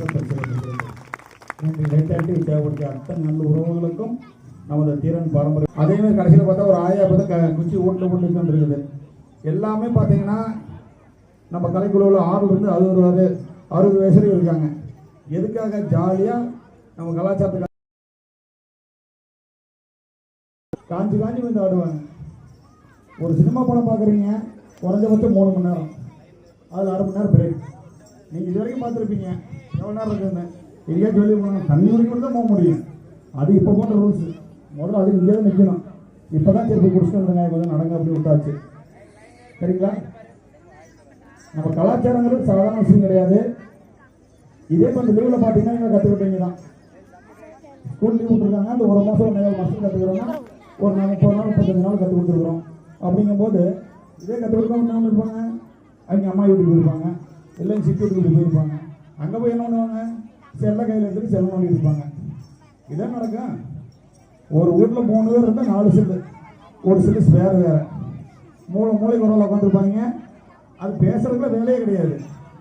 சிறப்பு சிறப்பு அத்தனை நல்ல உறவுகளுக்கும் நமது தீரன் பாரம்பரியம் அதே மாதிரி கடைசியில் பார்த்தா ஒரு ஆயா பார்த்தா க குச்சி ஓட்டில் கொண்டு வந்துருக்குது. எல்லாமே பார்த்தீங்கன்னா நம்ம கலைக்குழுவில் ஆறுலேருந்து அறுபது வயது அறுபது வயசுலையும் இருக்காங்க. எதுக்காக ஜாலியாக நம்ம கலாச்சாரத்துக்கு காஞ்சி காஞ்சி வந்து ஆடுவாங்க. ஒரு சினிமா படம் பார்க்குறீங்க குறைஞ்சபட்சம் மூணு மணி நேரம். அதில் அரை மணி நேரம் பிரேக் நீங்கள் இது வரைக்கும் பார்த்துருப்பீங்க. எவ்வளோ நேரம் இருக்குன்னு போனாங்க தண்ணி வரைக்கும் தான் போக முடியும். அது இப்போ போட்ட ரூல்ஸ். முதல்ல அது இங்கே தான் நிற்கணும். இப்போ தான் திருப்பி குடிச்சிட்டு கொஞ்சம் நடங்க அப்படி விட்டாச்சு. சரிங்களா? நம்ம கலாச்சாரங்கிறது சாதாரண விஷயம் கிடையாது. இதே கொஞ்சம் லீவில் பார்த்தீங்கன்னா நீங்கள் கற்றுக்கிட்டீங்க தான். ஸ்கூல் லீவ் விட்டுருக்காங்க. அந்த ஒரு மாதம் ஒன்றே மாதம் கற்றுக்கிறோம்னா ஒரு நாள் முப்பது நாள் முப்பத்தஞ்சு நாள் கற்றுக் கொடுத்துருக்குறோம். அப்படிங்கும்போது இதே கற்றுக் கொடுக்காம இருப்பாங்க அவங்க அம்மா வீட்டுக்கு போயிருப்பாங்க. இல்லைங்க சித்தி வீட்டுக்கு போயிருப்பாங்க. அங்கே போய் என்ன பண்ணுவாங்க? செல்ல கையில் எடுத்துட்டு செல்ல நோண்டி இருப்பாங்க. இதான் நடக்கும். ஒரு வீட்டில் மூணு பேர் இருந்தால் நாலு செல்லு. ஒரு செல்லு ஸ்பேர் வேறு. மூளை மூளை குரலில் உட்காந்துருப்பாங்க அது பேசுறதுக்குள்ள வேலையே கிடையாது.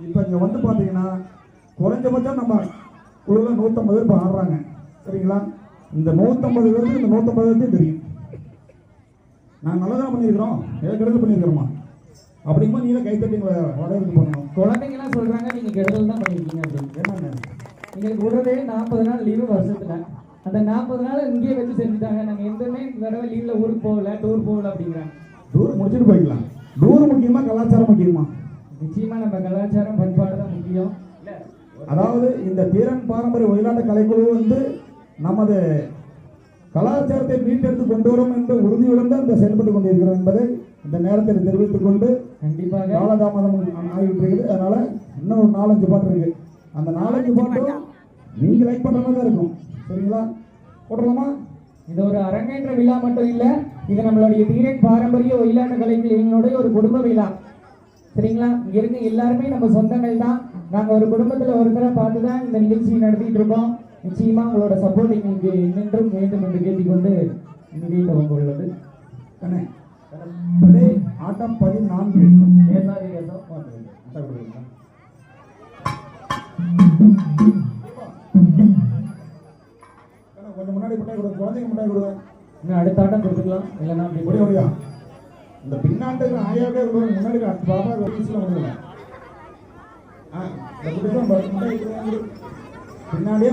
இப்போ இங்கே வந்து பார்த்தீங்கன்னா குறைஞ்சபட்சம் நம்ம குழுவில் நூற்றம்பது பேர் இப்போ ஆடுறாங்க. சரிங்களா? இந்த நூற்றம்பது பேருக்கு இந்த நூற்றம்பது பேருக்கு தெரியும். நாங்கள் நல்லா தான் பண்ணியிருக்கிறோம். ஏதோ கெடுதல் பண்ணியிருக்கிறோமா? அப்படிங்கும்போது நீ தான் கைத்தட்டி வளர்ந்து பண்ணணும் குழந்தைங்கலாம் சொல்றாங்க நீங்க கெடுதல் தான் பண்ணிருக்கீங்க அப்படின்னு. எங்களுக்கு விடுறதே நாற்பது நாள் லீவு வருஷத்துல. அந்த நாற்பது நாள் இங்கேயே வச்சு செஞ்சுட்டாங்க. நாங்க எந்தமே இந்த தடவை லீவ்ல ஊருக்கு போகல டூர் போகல அப்படிங்கிறாங்க. டூர் முடிச்சுட்டு போய்க்கலாம் டூர் முக்கியமா கலாச்சாரம் முக்கியமா? நிச்சயமா நம்ம கலாச்சாரம் பண்பாடு தான் முக்கியம். அதாவது இந்த தீரன் பாரம்பரிய ஒயிலாட்ட கலைக்குழு வந்து நமது கலாச்சாரத்தை மீட்டெடுத்து கொண்டு வரும் என்ற உறுதியுடன் தான் இந்த செயல்பட்டு கொண்டிருக்கிறோம் என்பதை இந்த நேரத்தில் தெரிவித்துக் கொண்டு கண்டிப்பாக. காலதாமதம் ஆகிட்டு இருக்குது அதனால இன்னும் ஒரு நாலஞ்சு பாட்டு இருக்கு. அந்த நாலஞ்சு பாட்டும் நீங்க லைக் பண்ற மாதிரி தான் இருக்கும். சரிங்களா? போட்டுடலாமா? இது ஒரு அரங்கேற்ற விழா மட்டும் இல்ல இது நம்மளுடைய தீரன் பாரம்பரிய ஒயிலாட்ட கலைஞர்களுடைய ஒரு குடும்ப விழா. சரிங்களா? இங்க இருக்க எல்லாருமே நம்ம சொந்தங்கள் தான். நாங்க ஒரு குடும்பத்துல ஒருத்தரை பார்த்து தான் இந்த நிகழ்ச்சியை நடத்திட்டு இருக்கோம். நிச்சயமா உங்களோட சப்போர்ட் எங்களுக்கு இன்னென்றும் வேண்டும் என்று கேட்டுக்கொண்டு துவங்க உள்ளது. கண்ணே பிரே ஆட்டம் பதினான்கு. கொஞ்சம் முன்னாடி முன்னாடி கொடுங்க குழந்தைங்க முன்னாடி கொடுங்க. இன்னும் அடுத்த ஆட்டம் கொடுத்துக்கலாம் இல்லைன்னா ஒரே ஒடியா இந்த பின்னாட்டுக்கு ஆயாவே கொடுங்க முன்னாடி பாப்பா வயசுல வந்துடுங்க ஆ இந்த. பின்னாடியே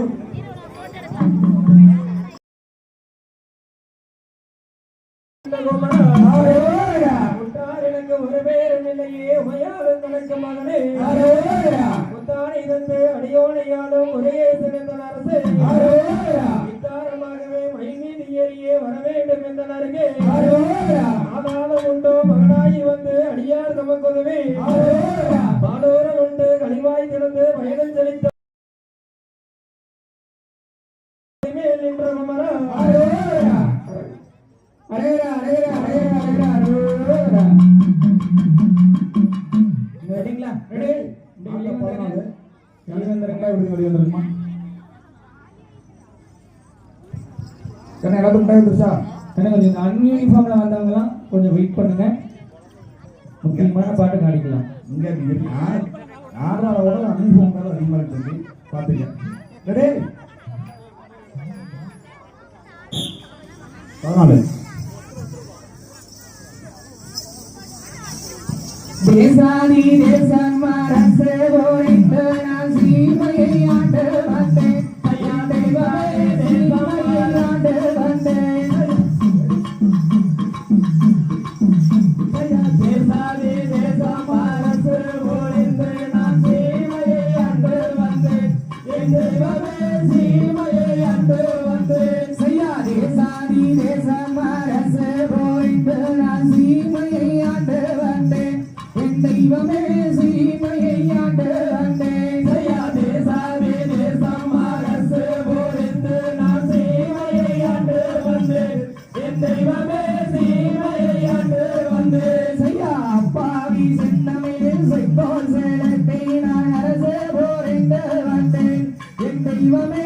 ஆதாரம் உண்டோ மகனாகி வந்து அடியார் நமக்குதவே சரியா இப்படி வெளிவந்திருக்குமா ஏன்னா எல்லாத்துக்கும் டைம் இருந்துச்சா ஏன்னா கொஞ்சம் அன்யூனிஃபார்மில் வந்தவங்களாம் கொஞ்சம் வெயிட் பண்ணுங்க. முக்கியமான பாட்டு காணிக்கலாம் இங்கே ஆறாவோட அன்யூனிஃபார்ம் அதிகமாக பதினாலு. தேசாதி தேசன் மனசோரிட்டு நான் சீமையை ஆண்டு வந்தேன் Viva México.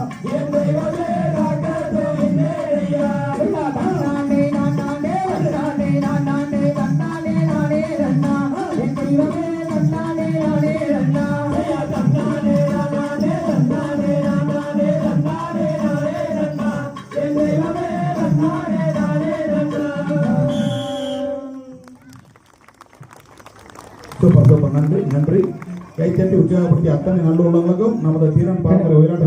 நன்றி நன்றி. கைத்தட்டி உற்சாகப்படுத்திய அத்தனை நல்ல உள்ளங்களுக்கும் நமது தீரன் பார்க்கிற உயிரிழந்த